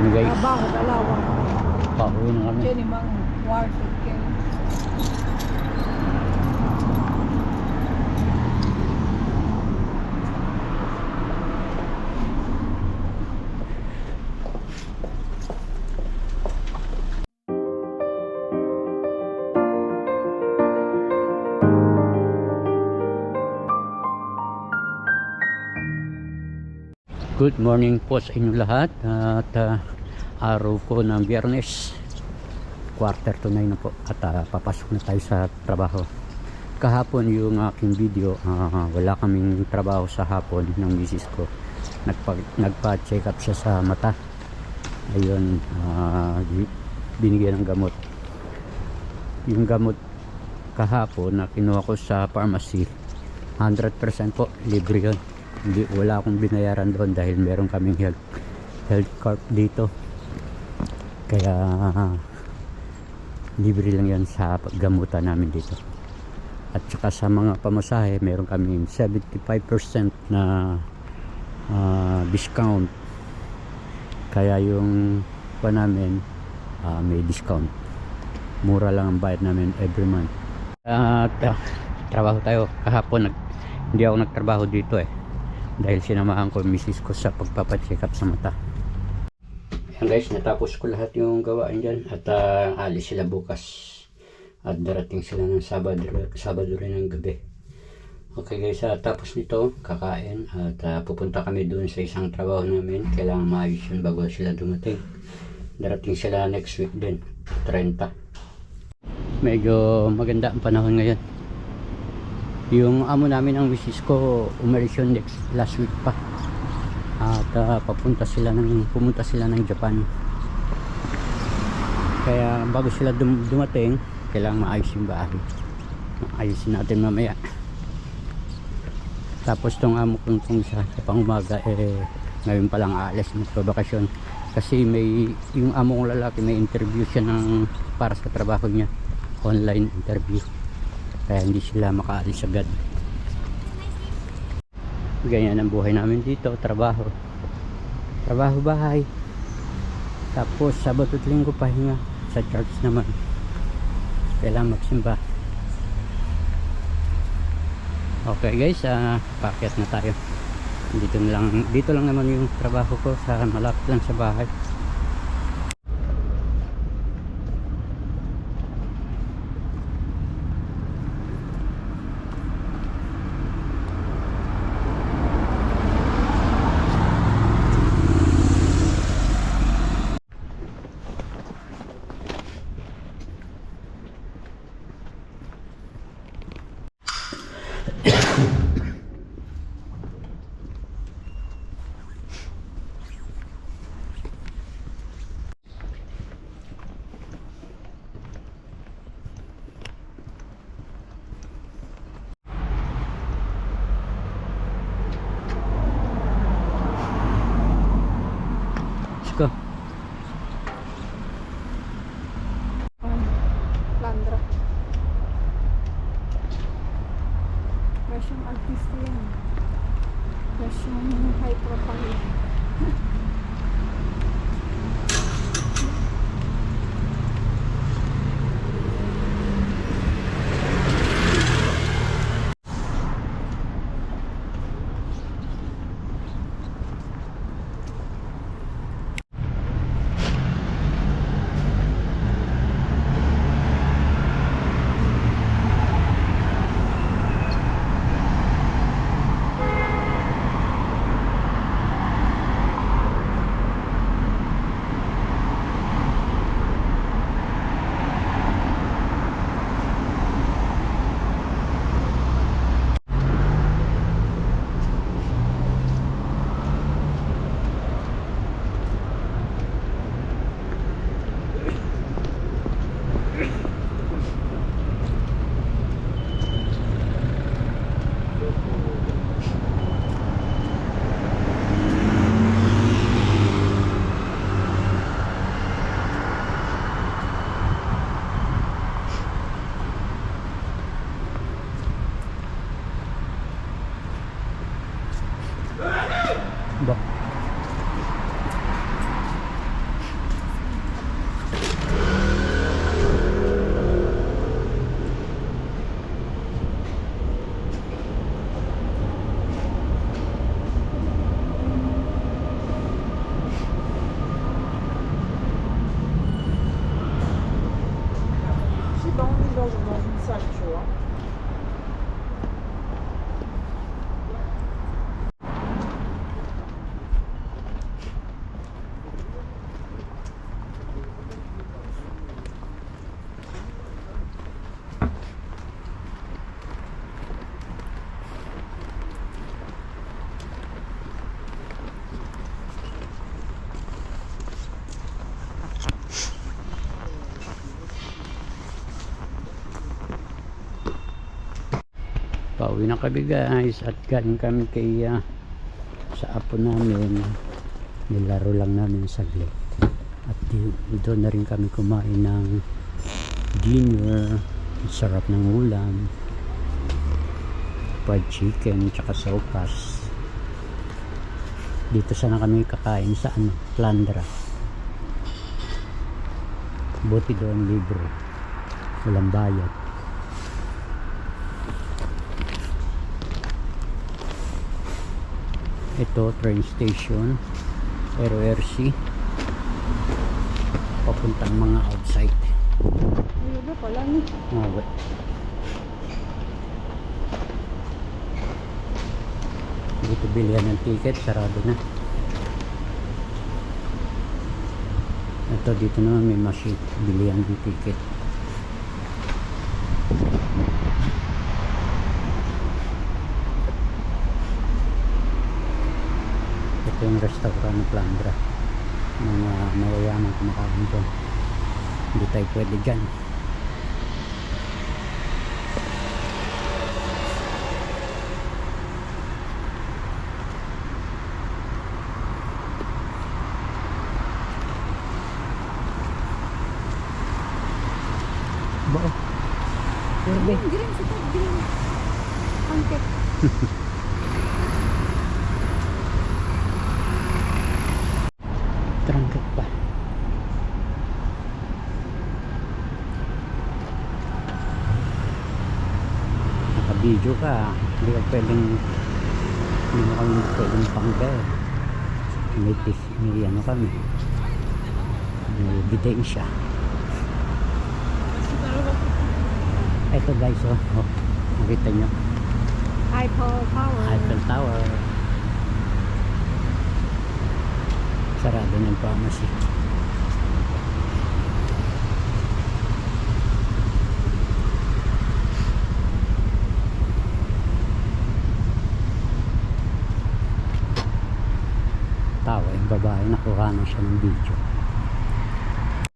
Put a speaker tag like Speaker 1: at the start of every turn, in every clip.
Speaker 1: kami guys.
Speaker 2: Trabaho, dalawa.
Speaker 1: Pauwi na kami.
Speaker 2: Yan mang worth it kayo.
Speaker 1: Good morning po sa inyo lahat at ah, araw po ng biyernes. Quarter to 9 na po at ah, papasok na tayo sa trabaho. Kahapon yung aking video ah, wala kaming trabaho sa hapon ng misis ko. Nagpa, nagpa check up siya sa mata. Ayun di- binigyan ng gamot. Yung gamot kahapon na kinuha ko sa pharmacy 100% po libre yun hindi, wala akong binayaran doon dahil meron kaming health, health card dito. Kaya libre lang yan sa gamutan namin dito. At saka sa mga pamasahe meron kaming 75% na ah, discount. Kaya yung pa namin ah, may discount. Mura lang ang bayad namin every month. At ah, trabaho tayo. Kahapon nag, hindi ako nagtrabaho dito eh dahil sinamahan ko misis ko sa pagpapacheck up sa mata. Yan guys natapos ko lahat yung gawain dyan. At ah, alis sila bukas. At darating sila ng Sabado, Sabado rin ng gabi. Okay guys ah, tapos nito kakain. At ah, pupunta kami doon sa isang trabaho namin. Kailangan maayos yun bago sila dumating. Darating sila next week din 30 medyo maganda ang panahon ngayon yung amo namin ang misis ko umalis yun next last week pa. At ah, papunta sila ng pumunta sila ng Japan. Kaya bago sila dum- dumating kailangan maayos yung bahay. Ayusin natin mamaya. Tapos tong amo kong kung sa, sa pangumaga eh ngayon pa lang aalis magpabakasyon kasi may yung amo kong lalaki may interview siya ng para sa trabaho niya. Online interview kaya hindi sila makaalis agad. Ganyan ang buhay namin dito trabaho. Trabaho bahay. Tapos sabat at linggo pahinga sa church naman. Kailangan magsimba. Okay guys ah packet na tayo. Dito lang dito lang naman yung trabaho ko sa malapit lang sa bahay
Speaker 2: May siyang artista yan. May siyang high profile.
Speaker 1: Pauwi na kami guys at galing kami kay ah, sa apo namin. Nilaro lang namin saglit. At doon na rin kami kumain ng dinner. Sarap ng ulam. Fried chicken tsaka sopas. Dito sana kami kakain sa ano, Flandra. Buti doon libre. Walang bayad. Ito train station. RORC papuntang mga outside.
Speaker 2: Na pala ni.
Speaker 1: oh, what? dito bilihan ng ticket sarado na. Ito dito naman may machine. Bilihan ng ticket restaurant ng Flandra mga mayayaman kumakain dyan hindi tayo pwede dyan Ba? Pwede.
Speaker 2: Green, green, sa top, green.
Speaker 1: Naka-video ka. Hindi ka pwedeng hindi mo kami pwedeng pangga. May, tis- may ano kami. May ebidensya. Ito guys oh. oh. Makita nyo.
Speaker 2: Eiffel Tower.
Speaker 1: Eiffel Tower. Sarado ng pharmacy. Tawa yung babae nakuha na siya ng video.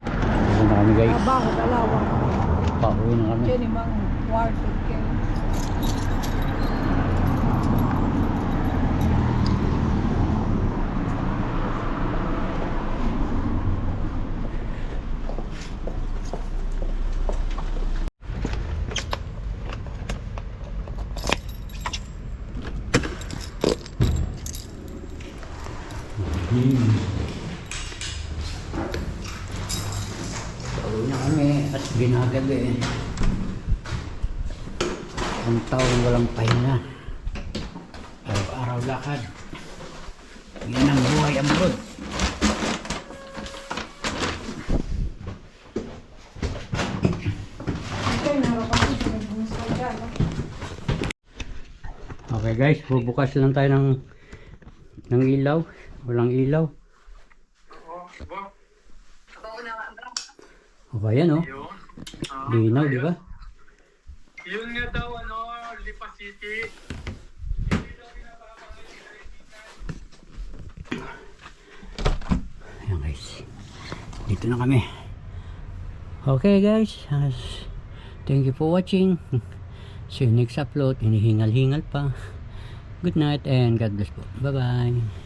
Speaker 1: Ano na kami guys? Pauwi na kami.
Speaker 2: Diyan yung mga warteg kayo.
Speaker 1: Pauwi na ginagabi. Ang taong walang pahinga. Araw-araw lakad. Yan ang buhay abroad.
Speaker 2: Okay?
Speaker 1: Okay guys, bubukas lang tayo ng ng ilaw. Walang ilaw. O yan oh.
Speaker 3: Ah,
Speaker 1: Linaw, di ba?
Speaker 3: Yun nga daw, ano, Lipa City.
Speaker 1: Ayan guys. Dito na kami. Okay guys. Thank you for watching. See you next upload. Hinihingal-hingal pa. Good night and God bless po. Bye-bye.